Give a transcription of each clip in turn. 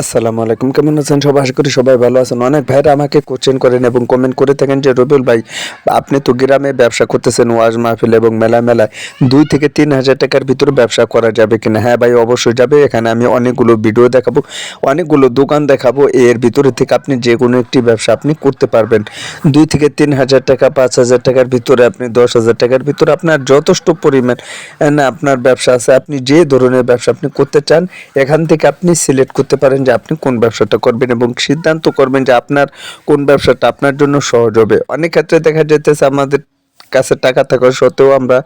আসসালামু আলাইকুম। কেমন আছেন? সবাই আশা করি সবাই ভালো আছেন। অনেক ভাইরা আমাকে কোশ্চেন করেন এবং কমেন্ট করে থাকেন যে, রবিউল ভাই, আপনি তো গ্রামে ব্যবসা করতেছেন, ওয়াজ মাহফিল এবং মেলা মেলায় দুই থেকে তিন হাজার টাকার ভিতরে ব্যবসা করা যাবে কিনা? হ্যাঁ ভাই, অবশ্যই যাবে। এখানে আমি অনেকগুলো ভিডিও দেখাবো, অনেকগুলো দোকান দেখাবো। এর ভিতরে থেকে আপনি যে কোনো একটি ব্যবসা আপনি করতে পারবেন। দুই থেকে তিন হাজার টাকা, পাঁচ হাজার টাকার ভিতরে আপনি দশ হাজার টাকার ভিতরে আপনার যথেষ্ট পরিমাণ আপনার ব্যবসা আছে। আপনি যে ধরনের ব্যবসা আপনি করতে চান, এখান থেকে আপনি সিলেক্ট করতে পারেন যে আপনি কোন ব্যবসাটা করবেন এবং সিদ্ধান্ত করবেন যে আপনার কোন ব্যবসাটা আপনার জন্য সহজ হবে। অনেক ক্ষেত্রে দেখা যেতেছে আমাদের কাছে টাকা থাকা সত্ত্বেও আমরা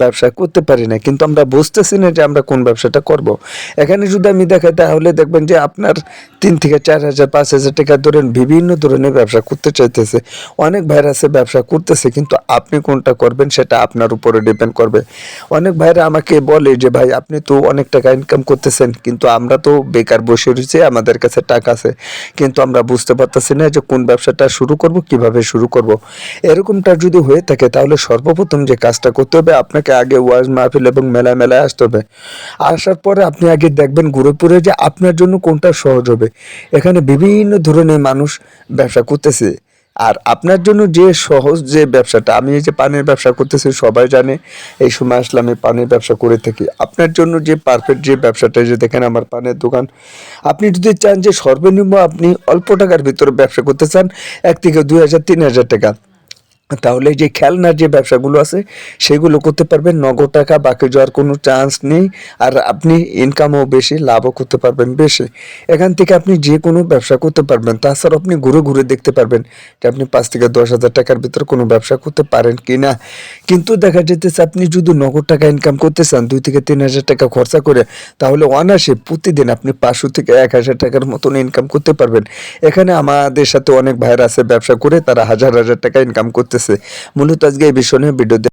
ব্যবসা করতে পারি না। কিন্তু আমরা বুঝতেছি না যে আমরা কোন ব্যবসাটা করব। এখানে যদি আমি দেখাই, তাহলে দেখবেন যে আপনার তিন থেকে চার হাজার, পাঁচ হাজার টাকা ধরেন বিভিন্ন ধরনের ব্যবসা করতে চাইতেছে। অনেক ভাইরাসে ব্যবসা করতেছে, কিন্তু আপনি কোনটা করবেন সেটা আপনার উপরে ডিপেন্ড করবে। অনেক ভাইরা আমাকে বলে যে, ভাই, আপনি তো অনেক টাকা ইনকাম করতেছেন, কিন্তু আমরা তো বেকার বসে রয়েছি, আমাদের কাছে টাকা আছে। কিন্তু আমরা বুঝতে পারতেছি না যে কোন ব্যবসাটা শুরু করব, কীভাবে শুরু করব। এরকমটা যদি হয়ে থাকে, তাহলে সর্বপ্রথম যে কাজটা করতে হবে, আপনাকে আগে ওয়াজ মাহফিল এবং মেলা মেলায় আসতে হবে। আসার পরে আপনি আগে দেখবেন ঘুরে পুরে যে আপনার জন্য কোনটা সহজ হবে। এখানে বিভিন্ন ধরনের মানুষ ব্যবসা করতেছে। আর আপনার জন্য যে সহজ যে ব্যবসাটা, আমি এই যে পানের ব্যবসা করতেছি, সবাই জানে, এই সময় আসলে আমি পানের ব্যবসা করে থাকি। আপনার জন্য যে পারফেক্ট যে ব্যবসাটা যে দেখেন আমার পানের দোকান। আপনি যদি চান যে সর্বনিম্ন আপনি অল্প টাকার ভিতরে ব্যবসা করতে চান, এক থেকে দুই হাজার, তিন হাজার টাকা। তাহলে যে খেলনার যে ব্যবসাগুলো আছে, সেগুলো করতে পারবেন, নগদ টাকা, বাকি যাওয়ার কোনো চান্স নেই, আর আপনি ইনকামও বেশি, লাভও করতে পারবেন বেশি। এখান থেকে আপনি যে কোনো ব্যবসা করতে পারবেন। তাছাড়া আপনি ঘুরে ঘুরে দেখতে পারবেন যে আপনি পাঁচ থেকে দশ হাজার টাকার ভিতরে কোনো ব্যবসা করতে পারেন কি না কিন্তু দেখা যেতেছে আপনি যদি নগদ টাকা ইনকাম করতে চান, দুই থেকে তিন হাজার টাকা খরচা করে, তাহলে অনায়াসে প্রতিদিন আপনি পাঁচশো থেকে এক হাজার টাকার মতন ইনকাম করতে পারবেন। এখানে আমাদের সাথে অনেক ভাইরা আছে, ব্যবসা করে তারা হাজার হাজার টাকা ইনকাম করতেছে। মূলত আজকে এই বিষয় নিয়ে ভিডিও